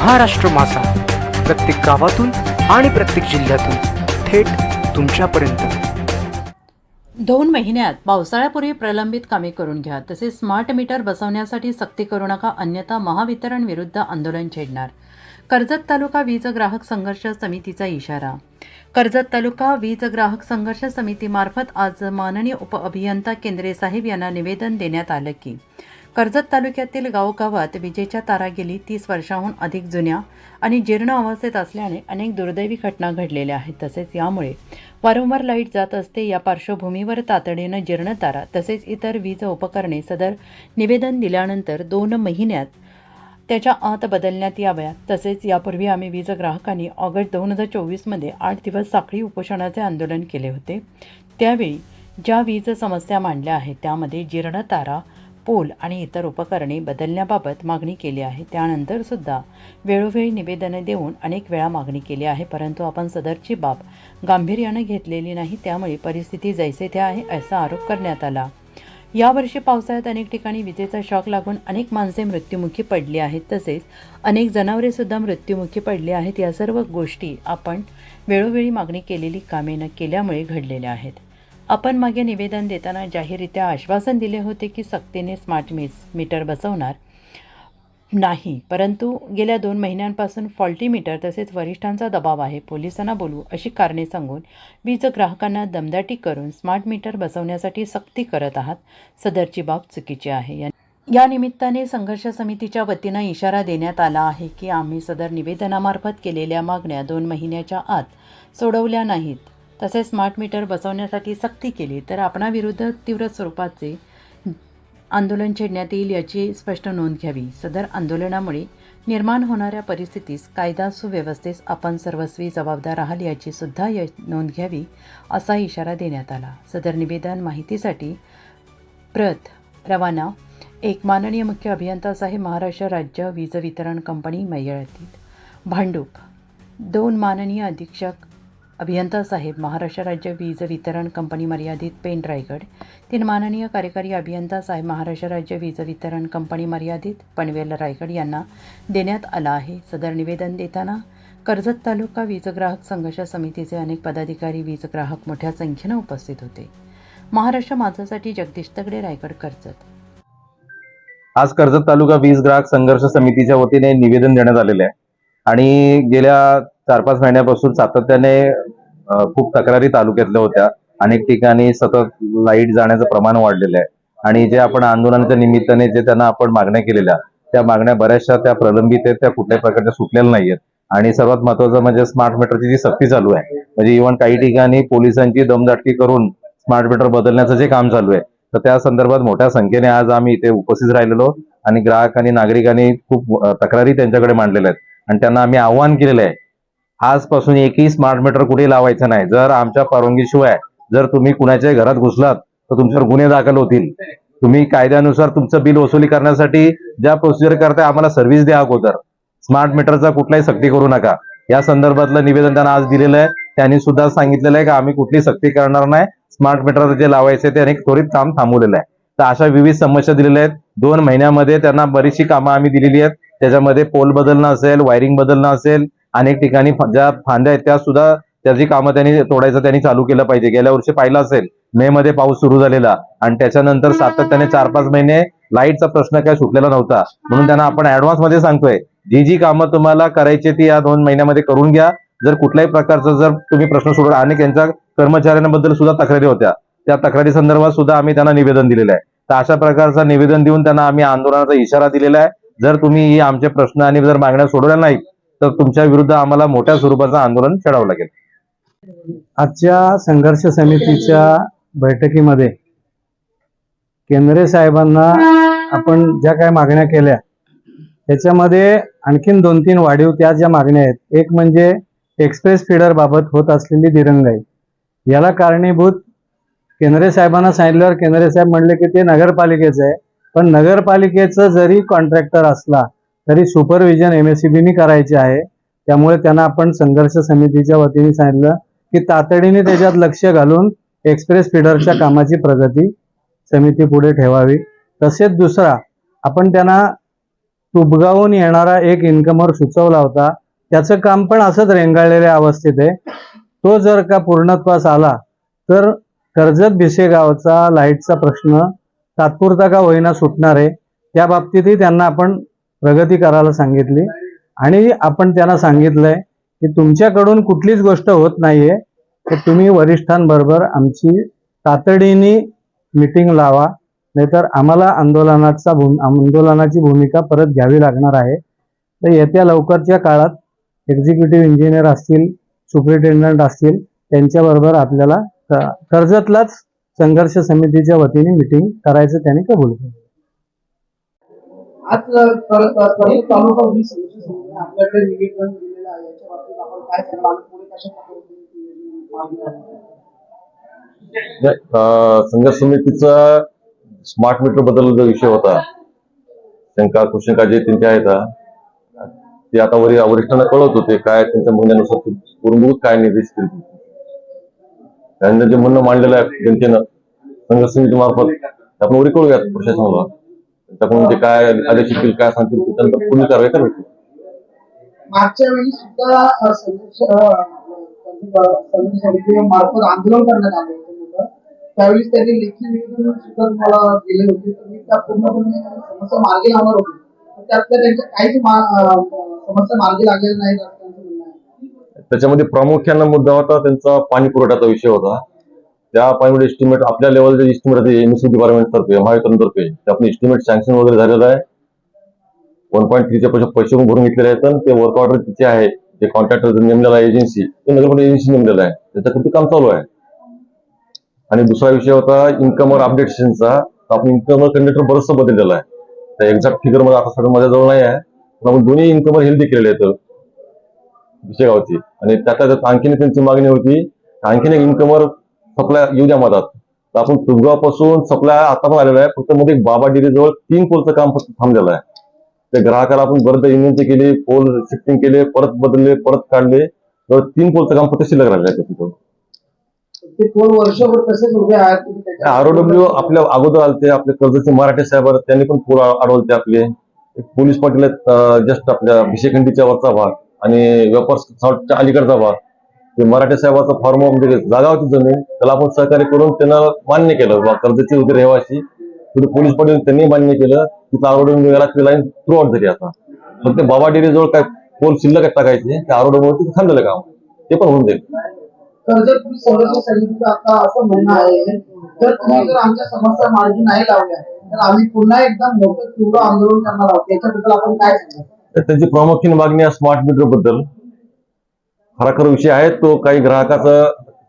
महाराष्ट्र मासा प्रत्येक गावातून आणि प्रत्येक जिल्ह्यातून थेट तुमच्यापर्यंत. दोन महिन्यात पावसाळ्यापूर्वी प्रलंबित कामे करून घ्या तसेच स्मार्ट मीटर बसवण्यासाठी सक्ती करू नका अन्यथा महावितरण विरुद्ध आंदोलन छेडणार. कर्जत तालुका वीज ग्राहक संघर्ष समितीचा इशारा. कर्जत तालुका वीज ग्राहक संघर्ष समितीमार्फत आज माननीय उपअभियंता केंद्रे साहेब यांना निवेदन देण्यात आलं की कर्जत तालुक्यातील गावगावात विजेच्या तारा गेली तीस वर्षाहून अधिक जुन्या आणि जीर्ण अवस्थेत असल्याने अनेक दुर्दैवी घटना घडलेल्या आहेत. तसेच यामुळे वारंवार लाइट जात असते. या पार्श्वभूमीवर तातडीनं जीर्ण तारा तसेच इतर वीज उपकरणे सदर निवेदन दिल्यानंतर दोन महिन्यात त्याच्या आत बदलण्यात याव्या. तसेच यापूर्वी आम्ही वीज ग्राहकांनी ऑगस्ट दोन हजार चोवीसमध्ये आठ दिवस साखळी उपोषणाचे आंदोलन केले होते. त्यावेळी ज्या वीज समस्या मांडल्या आहेत त्यामध्ये जीर्ण तारा पोल आणि इतर उपकरणे बदलण्याबाबत मागणी केली आहे. त्यानंतरसुद्धा वेळोवेळी निवेदने देऊन अनेक वेळा मागणी केली आहे परंतु आपण सदरची बाब गांभीर्यानं घेतलेली नाही. त्यामुळे परिस्थिती जैसे त्या आहे असा आरोप करण्यात आला. यावर्षी पावसाळ्यात अनेक ठिकाणी विजेचा शॉक लागून अनेक माणसे मृत्युमुखी पडली आहेत. तसेच अनेक जनावरे सुद्धा मृत्युमुखी पडली आहेत. या सर्व गोष्टी आपण वेळोवेळी मागणी केलेली कामे न केल्यामुळे घडलेल्या आहेत. आपण मागे निवेदन देताना जाहीररित्या आश्वासन दिले होते की सक्तीने स्मार्ट मीस मीटर बसवणार नाही. परंतु गेल्या दोन महिन्यांपासून फॉल्टी मीटर तसेच वरिष्ठांचा दबाव आहे. पोलिसांना बोलू अशी कारणे सांगून वीज ग्राहकांना दमदाटी करून स्मार्ट मीटर बसवण्यासाठी सक्ती करत आहात सदरची बाब चुकीची आहे. या या निमित्ताने संघर्ष समितीच्या वतीनं इशारा देण्यात आला आहे की आम्ही सदर निवेदनामार्फत केलेल्या मागण्या दोन महिन्याच्या आत सोडवल्या नाहीत. तसेच स्मार्ट मीटर बसवण्यासाठी सक्ती केली तर आपणाविरुद्ध तीव्र स्वरूपाचे आंदोलन छेडण्यात येईल याची स्पष्ट नोंद घ्यावी. सदर आंदोलनामुळे निर्माण होणाऱ्या परिस्थितीस कायदा सुव्यवस्थेस आपण सर्वस्वी जबाबदार आहाल याची सुद्धा य नोंद घ्यावी असा इशारा देण्यात आला. सदर निवेदन माहितीसाठी प्रत रवाना. एक माननीय मुख्य अभियंता साहेब महाराष्ट्र राज्य वीज वितरण कंपनी मैयळतीत. भांडूप. दोन माननीय अधीक्षक अभियंता साहेब महाराष्ट्र राज्य वीज वितरण कंपनी मर्यादित पेन रायगड तीन माननीय कार्यकारी अभियंता साहेब महाराष्ट्र राज्य वीज वितरण कंपनी मर्यादित पनवेल रायगड यांना देण्यात आला आहे. सदर निवेदन देताना कर्जत तालुका वीज ग्राहक संघर्ष समितीचे अनेक पदाधिकारी वीज ग्राहक मोठ्या संख्येनं उपस्थित होते. महाराष्ट्र माझासाठी जगदीश तगडे रायगड कर्जत. आज कर्जत तालुका वीज ग्राहक संघर्ष समितीच्या वतीने निवेदन देण्यात आलेले आहे. आणि गेल्या चार पाच महिन्यापासून सातत्याने खूप तक्रारी तालुक्यातल्या होत्या. अनेक ठिकाणी सतत लाइट जाण्याचं प्रमाण वाढलेलं आहे. आणि जे आपण आंदोलनाच्या निमित्ताने जे त्यांना आपण मागण्या केलेल्या त्या मागण्या बऱ्याचशा त्या प्रलंबित आहेत त्या कुठल्याही प्रकारच्या सुटलेल्या नाहीयेत. आणि सर्वात महत्वाचं म्हणजे स्मार्ट मीटरची जी सक्ती चालू आहे म्हणजे इव्हन काही ठिकाणी पोलिसांची दमदाटकी करून स्मार्ट मीटर बदलण्याचं जे काम चालू आहे तर त्या संदर्भात मोठ्या संख्येने आज आम्ही इथे उपस्थित राहिलेलो आणि ग्राहक आणि नागरिकांनी खूप तक्रारी त्यांच्याकडे मांडलेल्या आहेत. आणि त्यांना आम्ही आव्हान केलेलं आहे आजपासून एकही स्मार्ट मीटर कुठे लावायचं नाही. जर आमच्या परवानगीशिवाय जर तुम्ही कुणाच्या घरात घुसलात तर तुमच्यावर गुन्हे दाखल होतील. तुम्ही कायद्यानुसार तुमचं बिल वसुली करण्यासाठी ज्या प्रोसिजर करताय आम्हाला सर्व्हिस द्या अगोदर. स्मार्ट मीटरचा कुठलाही सक्ती करू नका. या संदर्भातलं निवेदन त्यांना आज दिलेलं आहे. त्यांनी सुद्धा सांगितलेलं आहे की आम्ही कुठली सक्ती करणार नाही. स्मार्ट मीटर जे लावायचे ते अनेक त्वरित काम थांबवलेलं आहे. तर अशा विविध समस्या दिलेल्या आहेत. दोन महिन्यामध्ये त्यांना बरीचशी कामं आम्ही दिलेली आहेत. त्याच्यामध्ये पोल बदलणं असेल वायरिंग बदलणं असेल अनेक ठिकाणी ज्या फांद्या आहेत त्या सुद्धा त्याची कामं त्यांनी तोडायचं त्यांनी चालू केलं पाहिजे. गेल्या वर्षी पाहिलं असेल मे मध्ये पाऊस सुरू झालेला. आणि त्याच्यानंतर सातत्याने चार पाच महिने लाईटचा प्रश्न काय सुटलेला नव्हता. म्हणून त्यांना आपण ऍडव्हान्समध्ये सांगतोय जी जी कामं तुम्हाला करायची ती या दोन महिन्यामध्ये करून घ्या. जर कुठल्याही प्रकारचं जर तुम्ही प्रश्न सोडला आणि त्यांच्या कर्मचाऱ्यांबद्दल सुद्धा तक्रारी होत्या. त्या तक्रारी संदर्भात सुद्धा आम्ही त्यांना निवेदन दिलेलं आहे. तर अशा प्रकारचं निवेदन देऊन त्यांना आम्ही आंदोलनाचा इशारा दिलेला आहे. जर तुम्ही आमचे प्रश्न आणि जर मागण्या सोडवल्या नाहीत तर तुमच्या विरुद्ध आम्हाला मोठ्या स्वरूपाचं आंदोलन छेडावं लागेल. आजच्या संघर्ष समितीच्या बैठकीमध्ये केंद्रे साहेबांना आपण ज्या काय मागण्या केल्या त्याच्यामध्ये आणखीन दोन तीन वाढीव त्या ज्या मागण्या आहेत एक म्हणजे एक्सप्रेस फिडर बाबत होत असलेली दिरंगाई. याला कारणीभूत केंद्रे साहेबांना सांगितल्यावर केंद्रे साहेब म्हणले की ते नगरपालिकेचं आहे पण नगरपालिकेचं जरी कॉन्ट्रॅक्टर असला तरी सुपरविजन एम एस करायचे आहे. त्यामुळे त्यांना आपण संघर्ष समितीच्या वतीने सांगितलं की तातडीने त्याच्यात लक्ष घालून एक्सप्रेस फिडरच्या कामाची प्रगती समिती पुढे ठेवावी. तसेच दुसरा आपण त्यांना तुबगावून येणारा एक इन्कमर सुचवला होता. त्याचं काम पण असंच रेंगाळलेल्या अवस्थेत आहे. तो जर का पूर्णत्वास आला तर कर्जत भिसेगावचा लाईटचा प्रश्न तात्पुरता का होईना सुटणार आहे? त्या बाबतीतही त्यांना आपण प्रगती करायला सांगितली. आणि आपण त्यांना सांगितलंय की तुमच्याकडून कुठलीच गोष्ट होत नाहीये तर तुम्ही वरिष्ठांबरोबर आमची तातडीने मिटिंग लावा. नाहीतर आम्हाला आंदोलनाचा भूम आंदोलनाची भूमिका परत घ्यावी लागणार आहे. तर येत्या लवकरच्या काळात एक्झिक्युटिव्ह इंजिनियर असतील सुपरिटेंडंट असतील त्यांच्याबरोबर आपल्याला कर्जतलाच संघर्ष समितीच्या वतीने मिटिंग करायचं त्यांनी कबूल केलं. आज तालुका वीस आपल्याकडे निवेदन दिलेलं आहे. याच्या बाबतीत आपण काय सांगाल पुढे कशा पद्धतीने मागणी संघर्ष समितीचा स्मार्ट मीटरबद्दल जो विषय होता. शंका कुशंका जे त्यांच्या आहेत ते आता वरी वरिष्ठांना कळवत होते काय त्यांच्या म्हणण्यानुसार ते पूर्णभूत काय निर्देश केले. त्यांना जे म्हणणं मांडलेलं आहे जनतेनं संघर्ष समिती मार्फत आपण वरी कळूयात प्रशासनाला. त्याकडून ते काय आदेश येतील काय सांगतील ते त्यानंतर पुढील कारवाई करायची मागच्या वेळी सुद्धा संघर्ष मार्फत आंदोलन करण्यात आलं होतं. त्यावेळी त्यांनी लेखी निवेदन सुद्धा तुम्हाला दिले होते. तुम्ही त्या पूर्णपणे समस्या मार्गी लावणार होते. त्यातल्या त्यांच्या काहीच समस्या मार्गी लागलेल्या नाहीत आहे. त्याच्यामध्ये प्रामुख्यानं मुद्दा होता त्यांचा पाणी पुरवठ्याचा विषय होता. त्या अपॉइंटमेंट एस्टिमेट आपल्या लेवलचे एस्टिमेट आहे एमएससी डिपार्टमेंट तर्फे महावितरणतर्फे ते आपण एस्टिमेट सँक्शन वगैरे झालेलं आहे वन पॉईंट थ्रीच्या पैसे पैसे पण भरून घेतलेले आहेत ते वर्क ऑर्डर तिथे आहे जे कॉन्ट्रॅक्टर नेमलेलं आहे एजन्सी ते नगरपालिका एजन्सी नेमलेलं आहे. त्याच्याकडे काम चालू आहे? आणि दुसरा विषय होता इन्कमर अपडेशनचा आपण इन्कमवर कंडक्टर बरंचसं बदललेला आहे. त्या एक्झॅक्ट फिगरमध्ये आता सगळं माझ्याजवळ नाही आहे पण आपण दोन्ही इन्कमवर हेल्दी केलेले आहेत. विषयगावची आणि त्यातल्या त्यात आणखीन त्यांची मागणी होती आणखीन एक इन्कमवर सप्लाय येऊ द्या मधात तर आपण तुबगावपासून सप्लाय आता पण आलेला आहे. फक्त मध्ये बाबा डेअरी जवळ तीन पोलचं काम फक्त थांबलेलं आहे. त्या ग्राहकाला आपण बरेचदा विनंती केली पोल शिफ्टिंग केले परत बदलले परत काढले. तर तीन पोलचं काम फक्त शिल्लक राहिलं आहे तिथं. ते पोल वर्षभर तसेच उभे आहेत. तुम्ही त्याच्या- आरओडब्ल्यू आपल्या अगोदर आलते. आपले कर्जचे मराठे साहेब त्यांनी पण पूर अडवलते आपले. पोलीस पाटील जस्ट आपल्या भिशेखंडीच्या वरचा भाग आणि व्यापार अलीकडचा भाग. ते मराठे साहेबाचा फॉर्म म्हणजे जागा होती जमीन त्याला आपण सहकार्य करून त्यांना मान्य केलं. कर्जची होती रहिवासी तिथे पोलीस पाटील त्यांनी मान्य केलं. तिथं आरओडब्ल्यू लाईन थ्रू आउट झाली आता. फक्त बाबा डेअरी जवळ काय पोल शिल्लक टाकायचे ते तिथे थांबलेलं काम. ते पण होऊन जाईल. कर्जत वीज संघर्ष समितीचं आता असं म्हणणं आहे. जर तुम्ही जर आमच्या समस्या मार्गी नाही लावल्या तर आम्ही पुन्हा एकदा मोठं तीव्र आंदोलन करणार आहोत. त्याच्याबद्दल आपण काय सांगाल? तर त्याची प्रामुख्याने मागणी आहे स्मार्ट मीटरबद्दल. खरा विषय आहे तो काही ग्राहकाचा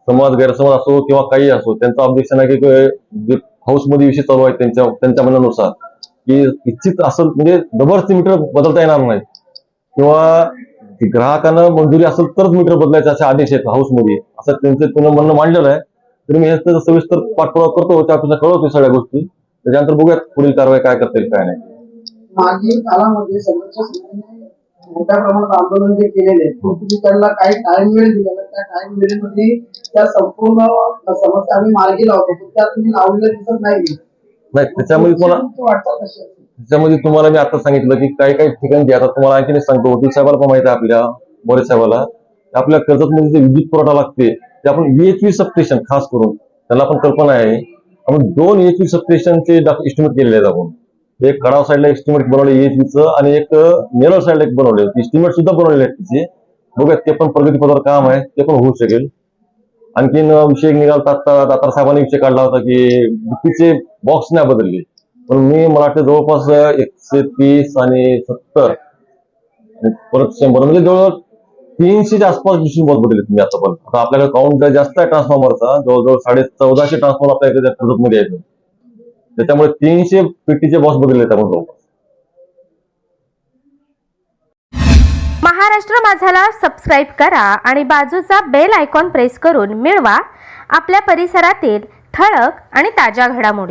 समाज गैरसमज असो किंवा काही असो त्यांचं ऑब्जेक्शन आहे की हाऊसमध्ये हाऊसमध्ये विषय चालू आहे त्यांच्या त्यांच्या म्हणण्यानुसार की इच्छित असेल म्हणजे जबरदस्ती मीटर बदलता येणार नाही. किंवा ती ग्राहकानं मंजुरी असेल तरच मीटर बदलायचे असे आदेश आहेत हाऊसमध्ये. असं त्यांचं त्यांना म्हणणं मांडलेलं आहे. तर मी हे सविस्तर पाठपुरावा करतो त्या आपल्याला कळवतो सगळ्या गोष्टी. त्याच्यानंतर बघूयात पुढील कारवाई काय करता येईल काय नाही. मोठ्या प्रमाणात आंदोलन जे केलेले आहे, तुम्ही त्यांना काही टाइम वेळ दिलेला त्या टाइम वेळेमध्ये त्या संपूर्ण समस्या आम्ही मार्गी लावतो. पण त्या तुम्ही लावलेल्या दिसत नाही नाही त्याच्यामध्ये तुम्हाला त्याच्यामध्ये तुम्हाला मी आता सांगितलं की काही काही ठिकाणी जे आता तुम्हाला आणखीन एक सांगतो. वकील साहेबाला पण माहिती आहे आपल्या मोरे साहेबाला. आपल्या कर्जतमध्ये जे विद्युत पुरवठा लागते ते आपण व्हीएचव्ही सबस्टेशन खास करून त्याला पण कल्पना आहे. आपण दोन व्हीएचव्ही सबस्टेशनचे एस्टिमेट केलेले आहेत आपण. एक कडाव साईडला एस्टिमेट बनवले EHV आणि एक नेरळ साईडला एक बनवले एस्टिमेट सुद्धा बनवलेले आहेत तिचे. बघूयात ते पण प्रगतीपथावर काम आहे ते पण होऊ शकेल. आणखीन विषय निघाला आता दातार साहेबांनी विषय काढला होता की डीपीचे बॉक्स नाही बदलले. पण मी मला वाटतं जवळपास एकशे तीस आणि सत्तर परत शंभर म्हणजे जवळ तीनशेच्या आसपास डिस्ट्रिक्ट बॉक्स बदलले तुम्ही आता पण आता आपल्याकडे काउंट जास्त आहे ट्रान्सफॉर्मरचा जवळजवळ साडे चौदाशे ट्रान्सफॉर्मर आपल्या इकडे कर्जतमध्ये आहेत. त्याच्यामुळे तीनशे पीटीचे बॉक्स बदलले त्यामुळे जवळपास महाराष्ट्र माझाला सबस्क्राईब करा आणि बाजूचा बेल आयकॉन प्रेस करून मिळवा. आपल्या परिसरातील ठळक आणि ताज्या घडामोडी.